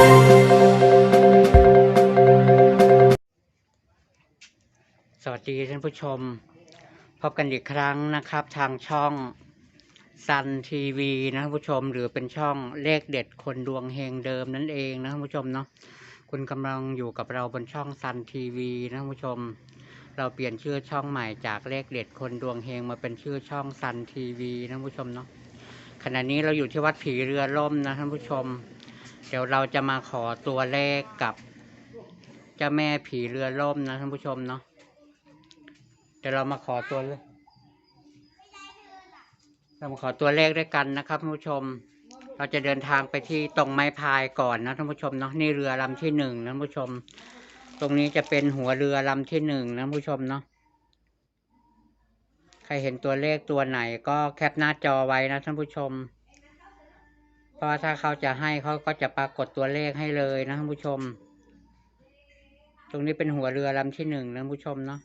สวัสดีท่านผู้ชม พบกันอีกครั้งนะครับ ทางช่องซันทีวีนะท่านผู้ชม หรือเป็นช่องเลขเด็ดคนดวงเฮงเดิมนั่นเองนะท่านผู้ชมเนาะคุณกำลังอยู่กับเราบนช่องซันทีวีนะท่านผู้ชม เราเปลี่ยนชื่อช่องใหม่จากเลขเด็ดคนดวงเฮงมาเป็นชื่อช่องซันทีวีนะท่านผู้ชมเนาะขณะนี้เราอยู่ที่วัดผีเรือล่มนะท่านผู้ชม เดี๋ยวเราจะมาขอตัวเลขกับเจ้าแม่ผีเรือล่มนะท่านผู้ชมเนาะเดี๋ยวเรามาขอตัวเลขเรามาขอตัวเลขด้วยกันนะครับท่านผู้ชม เราจะเดินทางไปที่ตรงไม้พายก่อนนะท่านผู้ชมเนาะนี่เรือลำที่หนึ่งนะท่านผู้ชม ตรงนี้จะเป็นหัวเรือลำที่หนึ่งนะท่านผู้ชมเนาะใครเห็นตัวเลขตัวไหนก็แคปหน้าจอไว้นะท่านผู้ชม ราะว่าถ้าเขาจะให้เขาก็จะปรากฏตัวเลขให้เลยนะท่านผู้ชม ตรงนี้เป็นหัวเรือลำที่หนึ่งนะท่านผู้ชมเนาะ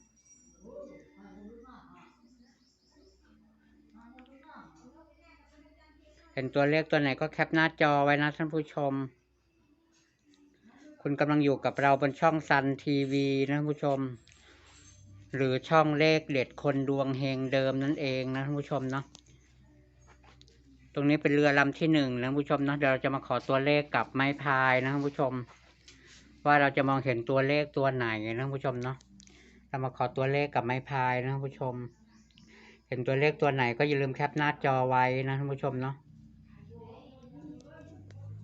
เห็นตัวเลขตัวไหนก็แคปหน้าจอไว้นะท่านผู้ชม คุณกำลังอยู่กับเราบนช่องซันทีวีนะท่านผู้ชม หรือช่องเลขเด็ดคนดวงเฮงเดิมนั่นเองนะท่านผู้ชมเนาะ ตรงนี้เป็นเรือลำที่หนึ่งนะผู้ชมเนาะเดี๋ยวเราจะมาขอตัวเลขกับไม้พายนะผู้ชม ว่าเราจะมองเห็นตัวเลขตัวไหนนะผู้ชมเนาะเรามาขอตัวเลขกับไม้พายนะผู้ชม เห็นตัวเลขตัวไหนก็อย่าลืมแคปหน้าจอไว้นะท่านผู้ชมเนาะ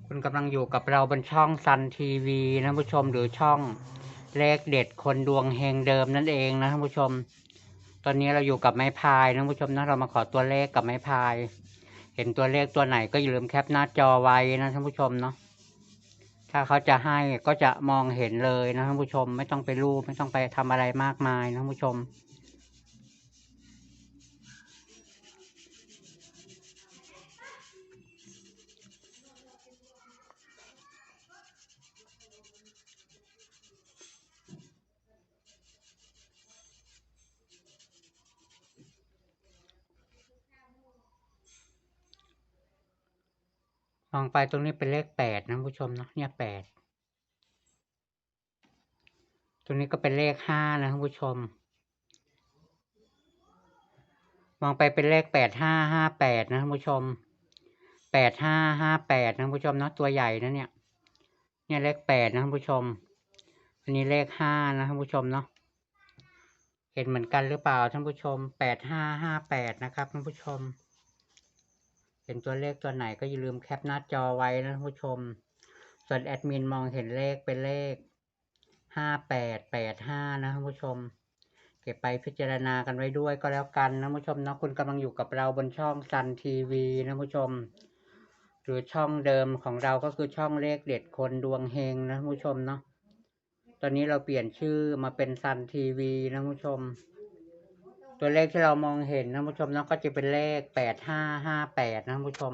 คุณกำลังอยู่กับเราบนช่องซันทีวีนะท่านผู้ชมหรือช่องเลขเด็ดคนดวงเฮงเดิมนั่นเองนะท่านผู้ชม ตอนนี้เราอยู่กับไม้พายนะท่านผู้ชมนะเรามาขอตัวเลขกับไม้พาย เห็นตัวเลขตัวไหนก็อย่าลืมแคปหน้าจอไว้นะท่านผู้ชมเนาะถ้าเขาจะให้ก็จะมองเห็นเลยนะท่านผู้ชม ไม่ต้องไปรูปไม่ต้องไปทำอะไรมากมายนะท่านผู้ชม มองไปตรงนี้เป็นเลขแปดนะผู้ชมเนาะเนี่ยแปดตรงนี้ก็เป็นเลขห้านะผู้ชม มองไปเป็นเลขแปดห้าห้าแปดนะผู้ชมแปดห้าห้าแปดนะผู้ชมเนาะตัวใหญ่นะเนี่ย เนี่ยเลขแปดนะผู้ชม อันนี้เลขห้านะท่านผู้ชมเนาะเห็นเหมือนกันหรือเปล่าท่านผู้ชมแปดห้าห้าแปดนะครับท่านผู้ชม เห็นตัวเลขตัวไหนก็อย่าลืมแคปหน้าจอไว้นะผู้ชม ส่วนแอดมินมองเห็นเลขเป็นเลขห้าแปดแปดห้านะผู้ชม เก็บไปพิจารณากันไว้ด้วยก็แล้วกันนะผู้ชมเนาะคุณกำลังอยู่กับเราบนช่องซันทีวีนะผู้ชม หรือช่องเดิมของเราก็คือช่องเลขเด็ดคนดวงเฮงนะผู้ชมเนาะตอนนี้เราเปลี่ยนชื่อมาเป็นซันทีวีนะผู้ชม ตัวเลขที่เรามองเห็นนะท่านผู้ชมเนาะก็จะเป็นเลขแปดห้าห้าแปดนะท่านผู้ชม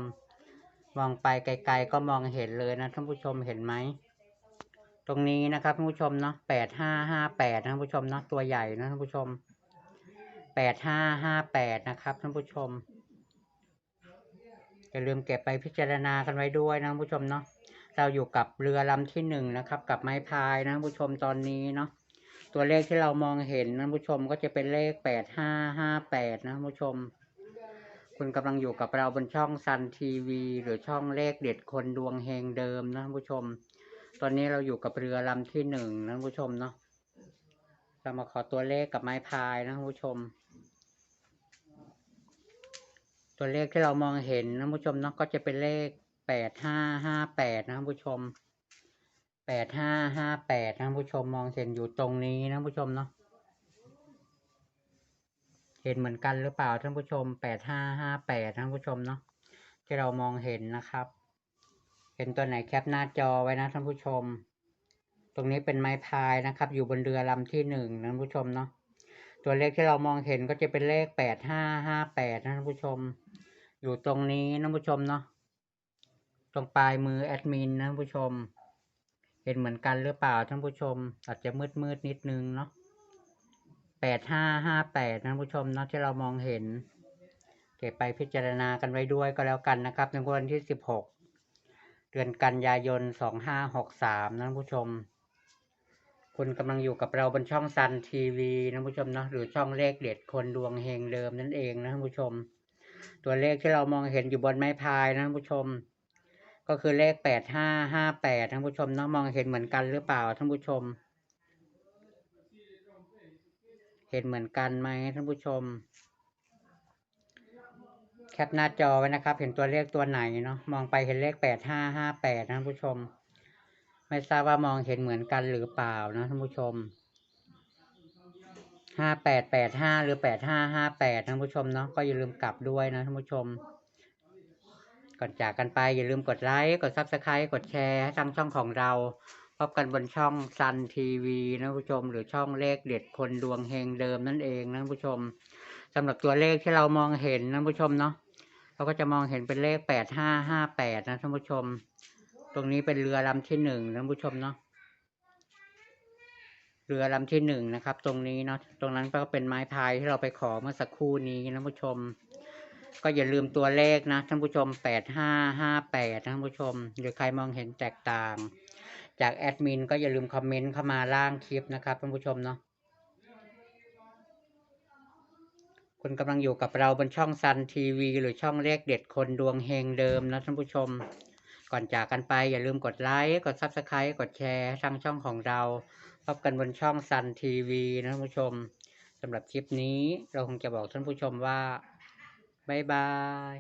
มองไปไกลๆก็มองเห็นเลยนะท่านผู้ชมเห็นไหมตรงนี้นะครับท่านผู้ชมเนาะแปดห้าห้าแปดนะท่านผู้ชมเนาะตัวใหญ่นะท่านผู้ชมแปดห้าห้าแปดนะครับท่านผู้ชมอย่าลืมเก็บไปพิจารณากันไว้ด้วยนะท่านผู้ชมเนาะเราอยู่กับเรือลำที่หนึ่งนะครับ กับไม้พายนะท่านผู้ชมตอนนี้เนาะ ตัวเลขที่เรามองเห็นนะท่าผู้ชมก็จะเป็นเลขแปดห้าห้าแปดนะผู้ชม คุณกำลังอยู่กับเราบนช่องซันทีวีหรือช่องเลขเด็ดคนดวงเฮงเดิมนะผู้ชม ตอนนี้เราอยู่กับเรือลำที่หนึ่งนะท่าผู้ชมเนาะเรามาขอตัวเลขกับไม้พายนะผู้ชม ตัวเลขที่เรามองเห็นนะท่าผู้ชมเนาะก็จะเป็นเลขแปดห้าห้าแปดนะผู้ชม แปดห้าห้าแปดท่านผู้ชมมองเห็นอยู่ตรงนี้นะผู้ชมเนาะเห็นเหมือนกันหรือเปล่าท่านผู้ชมแปดห้าห้าแปดท่านผู้ชมเนาะที่เรามองเห็นนะครับ เห็นตัวไหนแคปหน้าจอไว้นะท่านผู้ชม ตรงนี้เป็นไม้พายนะครับ อยู่บนเรือลำที่หนึ่งนะท่านผู้ชมเนาะตัวเลขที่เรามองเห็นก็จะเป็นเลขแปดห้าห้าแปดท่านผู้ชม อยู่ตรงนี้นะท่านผู้ชมเนาะตรงปลายมือแอดมินนะท่านผู้ชม เห็นเหมือนกันหรือเปล่าท่านผู้ชม อาจจะมืดมืดนิดนึงเนาะแปดห้าห้าแปดท่านผู้ชมเนาะที่เรามองเห็น เก็บไปพิจารณากันไว้ด้วยก็แล้วกันนะครับ ในวันที่สิบหกหดือนกันยายนสองห้าหกสามท่านผู้ชม คุณกำลังอยู่กับเราบนช่องซันทีวีนะท่านผู้ชมเนาะหรือช่องเลขเด็ดคนดวงเฮงเดิมนั่นเองนะท่านผู้ชม ตัวเลขที่เรามองเห็นอยู่บนไม้พายนะท่านผู้ชม ก็คือเลขแปดห้าห้าแปดท่านผู้ชมเนาะมองเห็นเหมือนกันหรือเปล่าท่านผู้ชม เห็นเหมือนกันไหมท่านผู้ชม แคปหน้าจอไว้นะครับ เห็นตัวเลขตัวไหนเนาะมองไปเห็นเลขแปดห้าห้าแปดท่านผู้ชม ไม่ทราบว่ามองเห็นเหมือนกันหรือเปล่านะท่านผู้ชมห้าแปดแปดห้าหรือแปดห้าห้าแปดท่านผู้ชมเนาะก็อย่าลืมกลับด้วยนะท่านผู้ชม ก่อนจากกันไปอย่าลืมกดไลค์ กดซับสไครต์กดแชร์ให้ทางช่องของเรา พบกันบนช่องซันทีวีนะผู้ชม หรือช่องเลขเด็ดคนดวงเฮงเดิมนั่นเองนะผู้ชมสำหรับตัวเลขที่เรามองเห็นนะผู้ชมเนาะเราก็จะมองเห็นเป็นเลขแปดห้าห้าแปดนะท่านผู้ชม ตรงนี้เป็นเรือลำที่หนึ่งนะผู้ชมเนาะเรือลำที่หนึ่งนะครับ ตรงนี้เนาะตรงนั้นก็เป็นไม้พายที่เราไปขอเมื่อสักครู่นี้นะผู้ชม ก็อย่าลืมตัวเลขนะท่านผู้ชมแปดห้าห้าแปดท่านผู้ชม หรือใครมองเห็นแตกต่าง จากแอดมินก็อย่าลืมคอมเมนต์เข้ามาล่างคลิปนะครับท่านผู้ชมเนาะคุณกำลังอยู่กับเราบนช่องซันทีวีหรือช่องเลขเด็ดคนดวงเฮงเดิมนะท่านผู้ชม ก่อนจากกันไปอย่าลืมกดไลค์กดซับสไครต์กดแชร์ทางช่องของเราพบกันบนช่องซันทีวีนะท่านผู้ชมสำหรับคลิปนี้เราคงจะบอกท่านผู้ชมว่า บ๊ายบาย